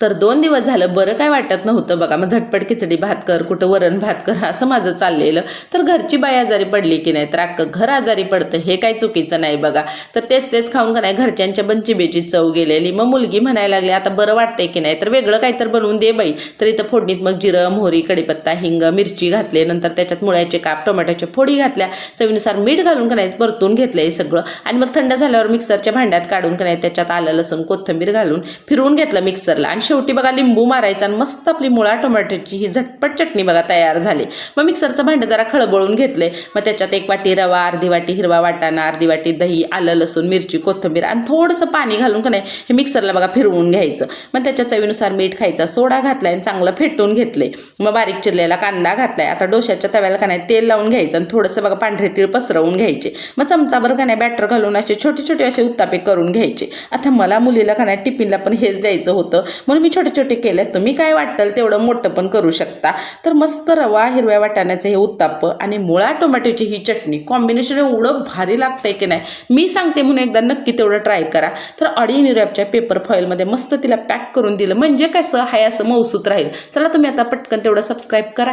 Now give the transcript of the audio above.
तर दोन दिवस झालं बरं काय वाटत नव्हतं बघा. मग झटपट खिचडी भात कर कुठं वरण भात कर असं माझं चाललेलं. तर घरची बाई आजारी पडली की नाही तर अख्खं घर आजारी पडतं हे काही चुकीचं नाही बघा. तर तेच तेच खाऊन का नाही घरच्यांच्या बनचिबेची चव गेलेली. मग मुलगी म्हणायला लागली आता बरं वाटतंय की नाही तर वेगळं काही तर बनवून दे बाई. तर इथं फोडणीत मग जिरं मोहरी कढीपत्ता हिंग मिरची घातले. नंतर त्याच्यात मुळ्याचे काप टोमॅटोच्या फोडी घातल्या. चवीनुसार मीठ घालून का नाही परतून घेतलं हे सगळं. आणि मग थंड झाल्यावर मिक्सरच्या भांड्यात काढून का नाही त्याच्यात आलं लसूण कोथिंबीर घालून फिरवून घेतलं मिक्सरला. आणि शेवटी बघा लिंबू मारायचा आणि मस्त आपली मुळा टोमॅटोची ही झटपट चटणी बघा तयार झाली. मग मिक्सरचं भांडं जरा खळबळून घेतले मग त्याच्यात एक वाटी रवा अर्धी वाटी हिरवा वाटाणा अर्धी वाटी दही आलं लसूण मिरची कोथिंबीर आणि थोडंसं पाणी घालून का नाही हे मिक्सरला बघा फिरवून घ्यायचं. मग त्याच्या चवीनुसार मीठ खायचा सोडा घातलाय आणि चांगलं फेटून घेतले मग बारीक चिरलेला कांदा घातलाय. आता डोश्याच्या तव्याला का नाही तेल लावून घ्यायचं आणि थोडंसं बघा पांढरे तीळ पसरवून घ्यायचे. मग चमचाभर का नाही बॅटर घालून असे छोटे छोटे असे उत्तापे करून घ्यायचे. आता मला मुलीला का नाही टिफिनला पण हेच द्यायचं होतं. म्हणून मी छोटे छोटे केले तुम्ही काय वाटल तेवढं मोठं पण करू शकता. तर मस्त रवा हिरव्या वाटाण्याचं हे उत्ताप आणि मुळा टोमॅटोची ही चटणी कॉम्बिनेशन एवढं भारी लागतंय की नाही मी सांगते म्हणून एकदा नक्की तेवढं ट्राय करा. तर अडीन रॅपच्या पेपर फॉईलमध्ये मस्त तिला पॅक करून दिलं. म्हणजे कसं हाय असं मौसूत राहील. चला तुम्ही आता पटकन तेवढं सबस्क्राईब करा.